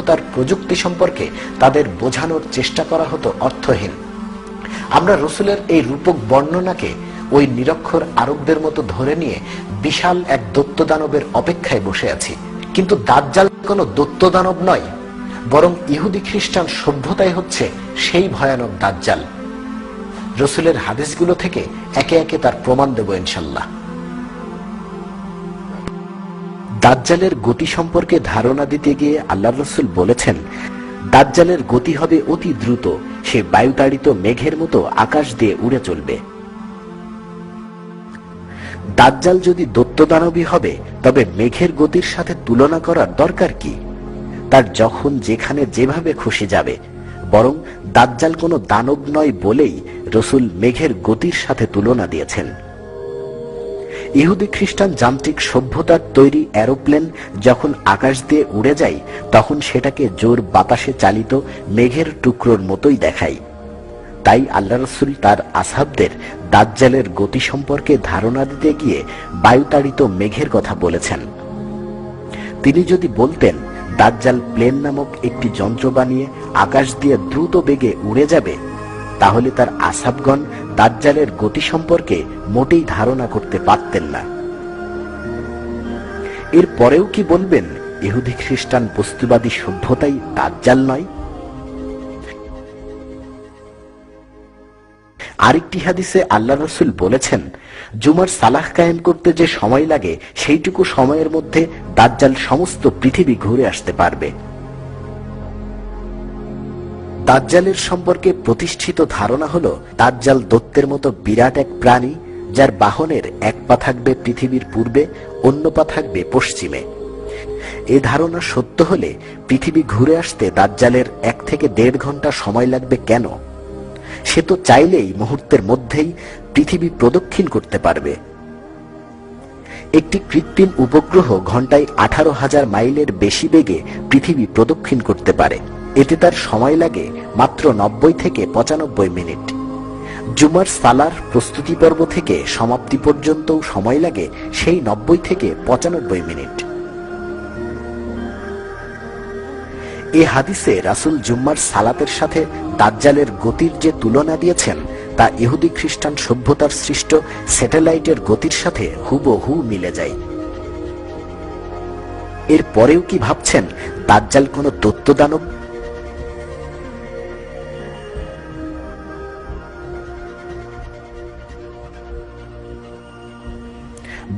সভ্যতার প্রযুক্তি সম্পর্কে তাদের বোঝানোর চেষ্টা করা হতো অর্থহীন। আমরা রসুলের এই রূপক বর্ণনাকে ওই নিরক্ষর আরবদের মতো ধরে নিয়ে বিশাল এক দত্তদানবের অপেক্ষায় বসে আছি। কিন্তু দাজ্জাল কোনো দত্তদানব নয়, বরং ইহুদি খ্রিস্টান সভ্যতাই হচ্ছে সেই ভয়ানক দাজ্জাল। রসুলের হাদিসগুলো থেকে একে একে তার প্রমাণ দেব ইনশাল্লাহ। দাজ্জালের গতি সম্পর্কে ধারণা দিতে গিয়ে আল্লাহ রসুল বলেছেন, দাজ্জালের গতি হবে অতি দ্রুত, সে বায়ুতাড়িত মেঘের মতো আকাশ দিয়ে উড়ে চলবে। দাজ্জাল যদি দত্তদানবী হবে, তবে মেঘের গতির সাথে তুলনা করার দরকার কি? তার যখন যেখানে যেভাবে খুশি যাবে, বরং দাজ্জাল কোনো দানব নয় বলেই রসুল মেঘের গতির সাথে তুলনা দিয়েছেন। ইহুদি খ্রিস্টান যান্ত্রিক সভ্যতার তৈরি অ্যারোপ্লেন যখন আকাশ দিয়ে উড়ে যায়, তখন সেটাকে জোর বাতাসে চালিত মেঘের টুকরোর মতোই দেখায়। তাই আল্লাহ রসুল তার আসাবদের দাজ্জালের গতি সম্পর্কে ধারণা দিতে গিয়ে বায়ুতাড়িত মেঘের কথা বলেছেন। তিনি যদি বলতেন, দাজ্জাল প্লেন নামক একটি যন্ত্র বানিয়ে আকাশ দিয়ে দ্রুত বেগে উড়ে যাবে, তাহলে তার আসাবগণ দাজ্জালের গতি সম্পর্কে মোটেই ধারণা করতে পারতেন না। এর পরেও কি বলবেন, ইহুদি খ্রিস্টান বস্তুবাদী সভ্যতাই দাজ্জাল নয়? আরেকটি হাদিসে আল্লাহ রসুল বলেছেন, জুমার সালাহ কায়েম করতে যে সময় লাগে, সেইটুকু সময়ের মধ্যে দাজ্জাল সমস্ত পৃথিবী ঘুরে আসতে পারবে। দাজ্জালের সম্পর্কে প্রতিষ্ঠিত ধারণা হল, দাজ্জাল দত্তের মতো বিরাট এক প্রাণী, যার বাহনের এক পা থাকবে পৃথিবীর পূর্বে, অন্য পা থাকবে পশ্চিমে। এ ধারণা সত্য হলে পৃথিবী ঘুরে আসতে দাজ্জালের এক থেকে দেড় ঘণ্টা সময় লাগবে কেন? সে তো চাইলেই মুহূর্তের মধ্যেই পৃথিবী প্রদক্ষিণ করতে পারবে। একটি কৃত্রিম উপগ্রহ ঘন্টায় আঠারো হাজার মাইলের বেশি বেগে পৃথিবী প্রদক্ষিণ করতে পারে। এতে তার সময় লাগে মাত্র নব্বই থেকে পঁচানব্বই মিনিট। জুমার সালার প্রস্তুতি পর্ব থেকে সমাপ্তি পর্যন্তও সময় লাগে সেই নব্বই থেকে পঁচানব্বই মিনিট। এ হাদিসে রাসুল জুম্মার সালাতের সাথে দাজ্জালের গতির যে তুলনা দিয়েছেন, তা ইহুদি খ্রিস্টান সভ্যতার সৃষ্ট স্যাটেলাইটের গতির সাথে হুবহু মিলে যায়। এর পরেও কি ভাবছেন, দাজ্জাল কোনো দত্তদানব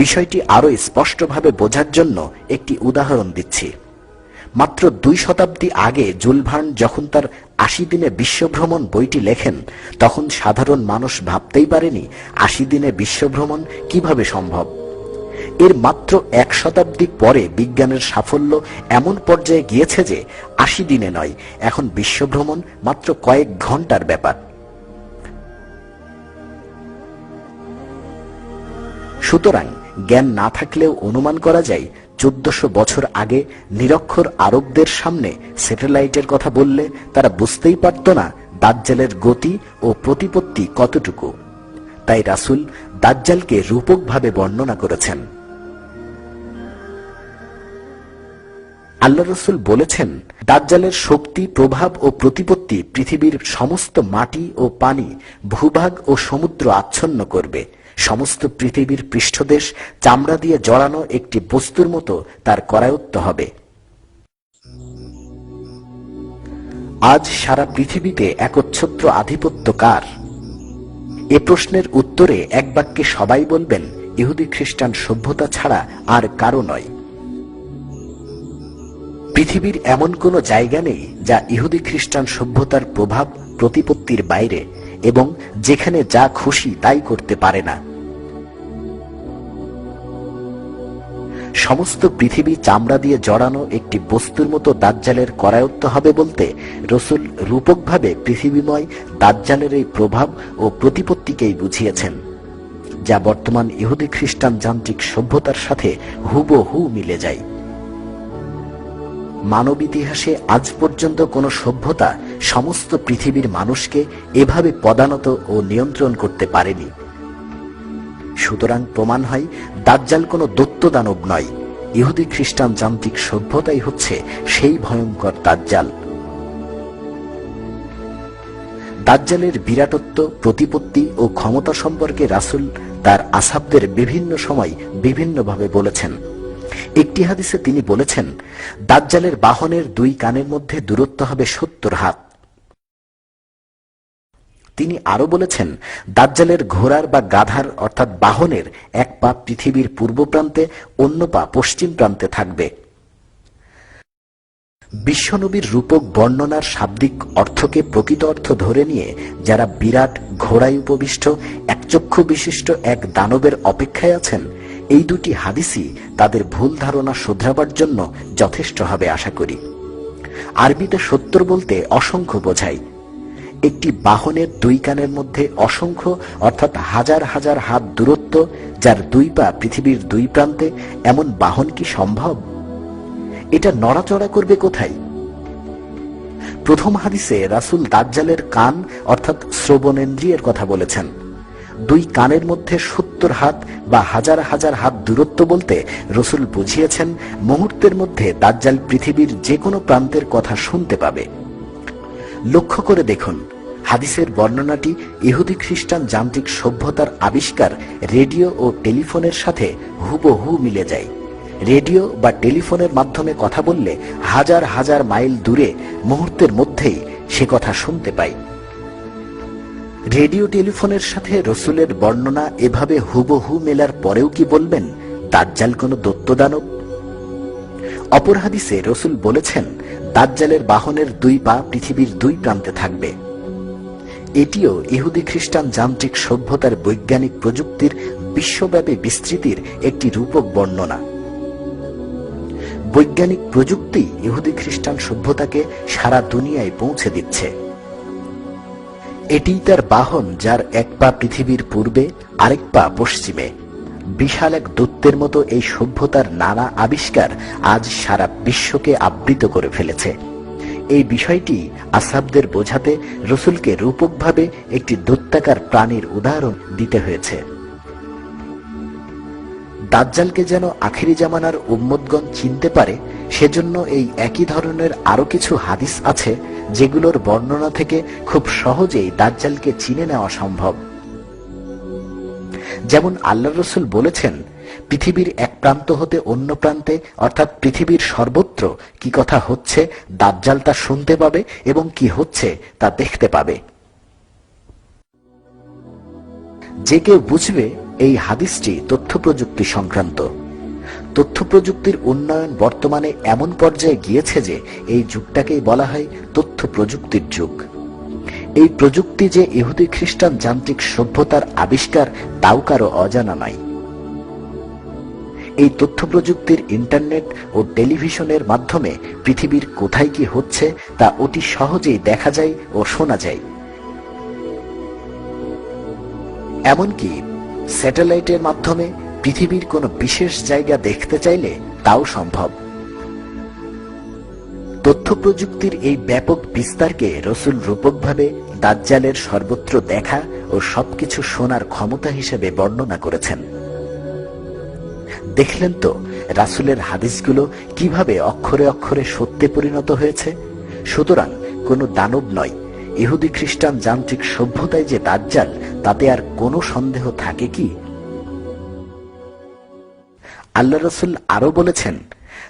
বিষয়টি আরও স্পষ্টভাবে বোঝার জন্য একটি উদাহরণ দিচ্ছি। মাত্র দুই শতাব্দী আগে জুলভার্ন যখন তার আশি দিনে বিশ্বভ্রমণ বইটি লেখেন, তখন সাধারণ মানুষ ভাবতেই পারেনি আশি দিনে বিশ্বভ্রমণ কীভাবে সম্ভব। এর মাত্র এক শতাব্দী পরে বিজ্ঞানের সাফল্য এমন পর্যায়ে গিয়েছে যে আশি দিনে নয়, এখন বিশ্বভ্রমণ মাত্র কয়েক ঘণ্টার ব্যাপার। সুতরাং জ্ঞান না থাকলেও অনুমান করা যায়, চোদ্দশো বছর আগে নিরক্ষর আরবদের সামনে স্যাটেলাইটের কথা বললে তারা বুঝতেই পারত না দাজ্জালের গতি ও প্রতিপত্তি কতটুকু। তাই রাসুল দাজ্জালকে রূপকভাবে বর্ণনা করেছেন। আল্লাহ রসুল বলেছেন, দাজ্জালের শক্তি, প্রভাব ও প্রতিপত্তি পৃথিবীর সমস্ত মাটি ও পানি ভূভাগ ও সমুদ্র আচ্ছন্ন করবে। সমস্ত পৃথিবীর পৃষ্ঠদেশ চামড়া দিয়ে জড়ানো একটি বস্তুর মতো তার করায়ত্ত হবে। আজ সারা পৃথিবীতে একচ্ছত্র আধিপত্য কার? এ প্রশ্নের উত্তরে এক বাক্যে সবাই বলবেন, ইহুদি খ্রিস্টান সভ্যতা ছাড়া আর কারও নয়। পৃথিবীর এমন কোনো জায়গা নেই যা ইহুদি খ্রিস্টান সভ্যতার প্রভাব প্রতিপত্তির বাইরে এবং যেখানে যা খুশি তাই করতে পারে না। সমস্ত পৃথিবী চামড়া দিয়ে জড়ানো একটি বস্তুর মতো দাজ্জালের করায়ত্ত হবে বলতে রসুল রূপকভাবে পৃথিবীময় দাজ্জালের এই প্রভাব ও প্রতিপত্তিকেই বুঝিয়েছেন, যা বর্তমান ইহুদি খ্রিস্টান যান্ত্রিক সভ্যতার সাথে হুবহু মিলে যায়। মানব ইতিহাসে আজ পর্যন্ত কোন সভ্যতা সমস্ত পৃথিবীর মানুষকে এভাবে পদানত ও নিয়ন্ত্রণ করতে পারেনি। সুতরাং প্রমাণ হয়, দাজ্জাল কোনো দত্ত দানব নয়। ইহুদি খ্রিস্টান যান্ত্রিক সভ্যতাই হচ্ছে সেই ভয়ঙ্কর দাজ্জাল। দাজ্জালের বিরাটত্ব, প্রতিপত্তি ও ক্ষমতা সম্পর্কে রাসুল তার আসাবদের বিভিন্ন সময় বিভিন্নভাবে বলেছেন। একটি হাদিসে তিনি বলেছেন, দাজ্জালের বাহনের দুই কানের মধ্যে দূরত্ব হবে সত্তর হাত। তিনি আরও বলেছেন, দাজ্জালের ঘোড়ার বা গাধার অর্থাৎ বাহনের এক পা পৃথিবীর পূর্ব প্রান্তে, অন্য পা পশ্চিম প্রান্তে থাকবে। বিশ্বনবীর রূপক বর্ণনার শাব্দিক অর্থকে প্রকৃত অর্থ ধরে নিয়ে যারা বিরাট ঘোড়ায় উপবিষ্ট একচক্ষু বিশিষ্ট এক দানবের অপেক্ষায় আছেন, এই দুটি হাদিসই তাদের ভুল ধারণা শোধরাবার জন্য যথেষ্ট হবে আশা করি। আরবিতে সত্তর বলতে অসংখ্য বোঝায়। একটি বাহনের দুই কানের মধ্যে অসংখ্য, অর্থাৎ হাজার হাজার হাত দূরত্ব, যার দুই পা পৃথিবীর দুই প্রান্তে, এমন বাহন কি সম্ভব? এটা নড়াচড়া করবে কোথায়? প্রথম হাদিসে রাসুল দাজ্জালের কান, অর্থাৎ শ্রবণেন্দ্রিয়ের কথা বলেছেন। দুই কানের মধ্যে সত্তর হাত বা হাজার হাজার হাত দূরত্ব বলতে রসুল বুঝিয়েছেন, মুহূর্তের মধ্যে দাজ্জাল পৃথিবীর যে কোনো প্রান্তের কথা শুনতে পাবে। লক্ষ্য করে দেখুন। হাদিসের বর্ণনাটি ইহুদি খ্রিস্টান যান্ত্রিক সভ্যতার আবিষ্কার রেডিও ও টেলিফোনের সাথে হুবহু মিলে যায়। রেডিও বা টেলিফোনের মাধ্যমে কথা বললে হাজার হাজার মাইল দূরে মুহূর্তের মধ্যেই সে কথা শুনতে পাই। রেডিও টেলিফোনের সাথে রসুলের বর্ণনা এভাবে হুবহু মেলার পরেও কি বলবেন? দাজ্জাল কোনো দত্তদানব? অপর হাদিসে রসুল বলেছেন দাজ্জালের বাহনের দুই পা পৃথিবীর দুই প্রান্তে থাকবে। এটিও ইহুদি খ্রিস্টান যান্ত্রিক সভ্যতার বৈজ্ঞানিক প্রযুক্তির বিশ্বব্যাপী বিস্তৃতির একটি রূপক বর্ণনা। বৈজ্ঞানিক প্রযুক্তি ইহুদি খ্রিস্টান সভ্যতাকে সারা দুনিয়ায় পৌঁছে দিচ্ছে। এটিই তার বাহন যার এক পা পৃথিবীর পূর্বে, আরেক পা পশ্চিমে। বিশাল এক দত্তের মতো এই সভ্যতার নানা আবিষ্কার আজ সারা বিশ্বকে আবৃত করে ফেলেছে। এই বিষয়টি আসাবদের বোঝাতে রসুলকে রূপকভাবে একটি দত্তাকার প্রাণীর উদাহরণ দিতে হয়েছে। দাজ্জালকে যেন আখিরি জামানার উম্মদগণ চিনতে পারে, সেজন্য এই একই ধরনের আরও কিছু হাদিস আছে, যেগুলোর বর্ণনা থেকে খুব সহজেই দাজ্জালকে চিনে নেওয়া সম্ভব। যেমন আল্লাহ রসুল বলেছেন, পৃথিবীর এক প্রান্ত হতে অন্য প্রান্তে, অর্থাৎ পৃথিবীর সর্বত্র কি কথা হচ্ছে, দাজ্জাল তা শুনতে পাবে এবং কি হচ্ছে তা দেখতে পাবে। যে কেউ বুঝবে এই হাদিসটি তথ্য প্রযুক্তি সংক্রান্ত। তথ্য প্রযুক্তির উন্নয়ন বর্তমানে এমন পর্যায়ে গিয়েছে যে এই যুগটাকেই বলা হয় তথ্য প্রযুক্তির যুগ। এই প্রযুক্তি যে ইহুদি খ্রিস্টান যান্ত্রিক সভ্যতার আবিষ্কার, তাও কারও অজানা নাই। এই তথ্য প্রযুক্তির ইন্টারনেট ও টেলিভিশনের মাধ্যমে পৃথিবীর কোথায় কি হচ্ছে, তা অতি সহজেই দেখা যায় ও শোনা যায়। এমনকি স্যাটেলাইটের মাধ্যমে পৃথিবীর কোনো বিশেষ জায়গা দেখতে চাইলে তাও সম্ভব। তথ্য প্রযুক্তির এই ব্যাপক বিস্তারকে রসুল রূপকভাবে দাজ্জালের সর্বত্র দেখা ও সবকিছু শোনার ক্ষমতা হিসেবে বর্ণনা করেছেন। দেখলেন তো, রাসুলের হাদিসগুলো কীভাবে অক্ষরে অক্ষরে সত্যে পরিণত হয়েছে? সুতরাং কোনো দানব নয়। ইহুদি খ্রিস্টান যান্ত্রিক সভ্যতায় যে দাজ্জাল, তাতে আর কোনো সন্দেহ থাকে কি? আল্লাহ রসুল আরও বলেছেন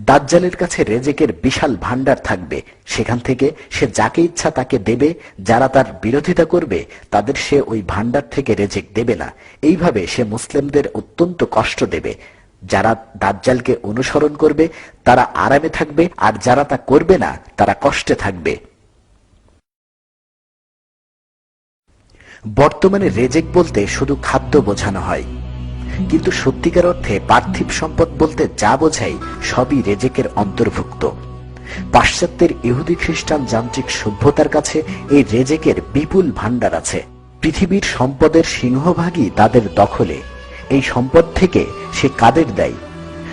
দাজ্জালের কাছে রেজেকের বিশাল ভান্ডার থাকবে। সেখান থেকে সে যাকে ইচ্ছা তাকে দেবে, যারা তার বিরোধিতা করবে, তাদের সে ওই ভান্ডার থেকে রেজেক দেবে না। এইভাবে সে মুসলিমদের অত্যন্ত কষ্ট দেবে। যারা দাজ্জালকে অনুসরণ করবে, তারা আরামে থাকবে, আর যারা তা করবে না, তারা কষ্টে থাকবে। বর্তমানে রেজেক বলতে শুধু খাদ্য বোঝানো হয়। কিন্তু সত্যিকার অর্থে পার্থিব সম্পদ বলতে যা বোঝাই সবই রেজেকের অন্তর্ভুক্ত। পাশ্চাত্যের ইহুদি খ্রিস্টান যান্ত্রিক সভ্যতার কাছে এই রেজেকের বিপুল ভাণ্ডার আছে। পৃথিবীর সম্পদের সিংহভাগই তাদের দখলে। এই সম্পদ থেকে সে কাদের দেয়?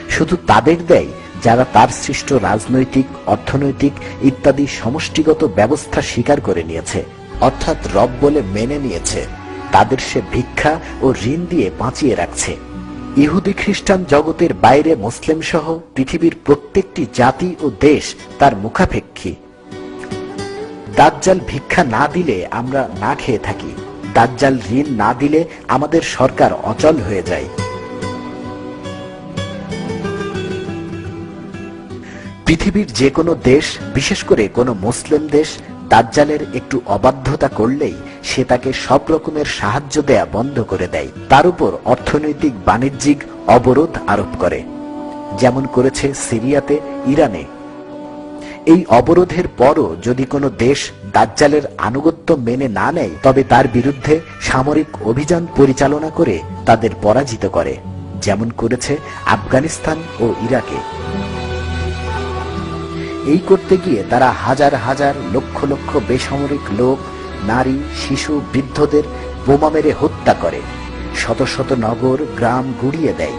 শুধু তাদের দেয় যারা তার সৃষ্ট রাজনৈতিক, অর্থনৈতিক ইত্যাদি সমষ্টিগত ব্যবস্থা স্বীকার করে নিয়েছে। অর্থাৎ রব বলে মেনে নিয়েছে। তাদের সে ভিক্ষা ও ঋণ দিয়ে বাঁচিয়ে রাখছে। ইহুদি খ্রিস্টান জগতের বাইরে মুসলিম সহ পৃথিবীর প্রত্যেকটি জাতি ও দেশ তার মুখাপেক্ষী। দাজ্জাল ভিক্ষা না দিলে আমরা না খেয়ে থাকি। দাজ্জাল ঋণ না দিলে আমাদের সরকার অচল হয়ে যায়। পৃথিবীর যে কোনো দেশ, বিশেষ করে কোনো মুসলিম দেশ, দাজ্জালের একটু অবাধ্যতা করলেই সে তাকে সব রকমের সাহায্য দেয়া বন্ধ করে দেয়। তার উপর অর্থনৈতিক বাণিজ্যিক অবরোধ আরোপ করে, যেমন করেছে সিরিয়াতে ইরানে। এই অবরোধের পরও যদি কোনো দেশ দাজ্জালের আনুগত্য মেনে না নেয়, তবে তার বিরুদ্ধে সামরিক অভিযান পরিচালনা করে তাদের পরাজিত করে, যেমন করেছে আফগানিস্তান ও ইরাকে। এই করতে গিয়ে তারা হাজার হাজার লক্ষ লক্ষ বেসামরিক লোক নারী, শিশু, বৃদ্ধদের বোমা মেরে হত্যা করে। শত শত নগর, গ্রাম গুড়িয়ে দেয়।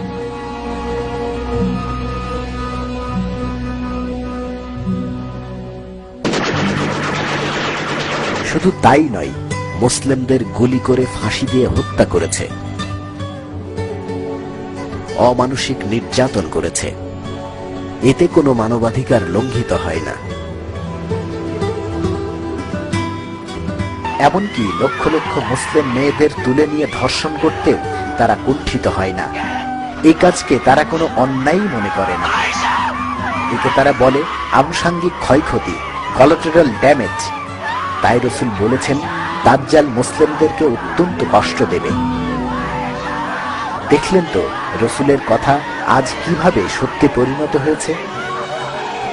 শুধু তাই নয়, মুসলিমদের গুলি করে ফাঁসি দিয়ে হত্যা করেছে। অমানসিক নির্যাতন করেছে। এতে কোনো মানবাধিকার লঙ্ঘিত হয় না। এমনকি লক্ষ লক্ষ মুসলিম মেয়েদের তুলে নিয়ে ধর্ষণ করতেও তারা কুণ্ঠিত হয় না। এই কাজকে তারা কোনো অন্যায় মনে করে না। একে তারা বলে আনুষাঙ্গিক ক্ষয়ক্ষতি কলাটেরাল ড্যামেজ তাই রসুল বলেছেন, দাজ্জাল মুসলিমদেরকে অত্যন্ত কষ্ট দেবে। দেখলেন তো রসুলের কথা আজ কীভাবে সত্যি পরিণত হয়েছে?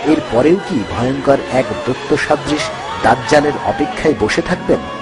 এর পরেও কি ভয়ঙ্কর এক দত্ত সাদৃশ দাজ্জালের অপেক্ষায় বসে থাকবেন?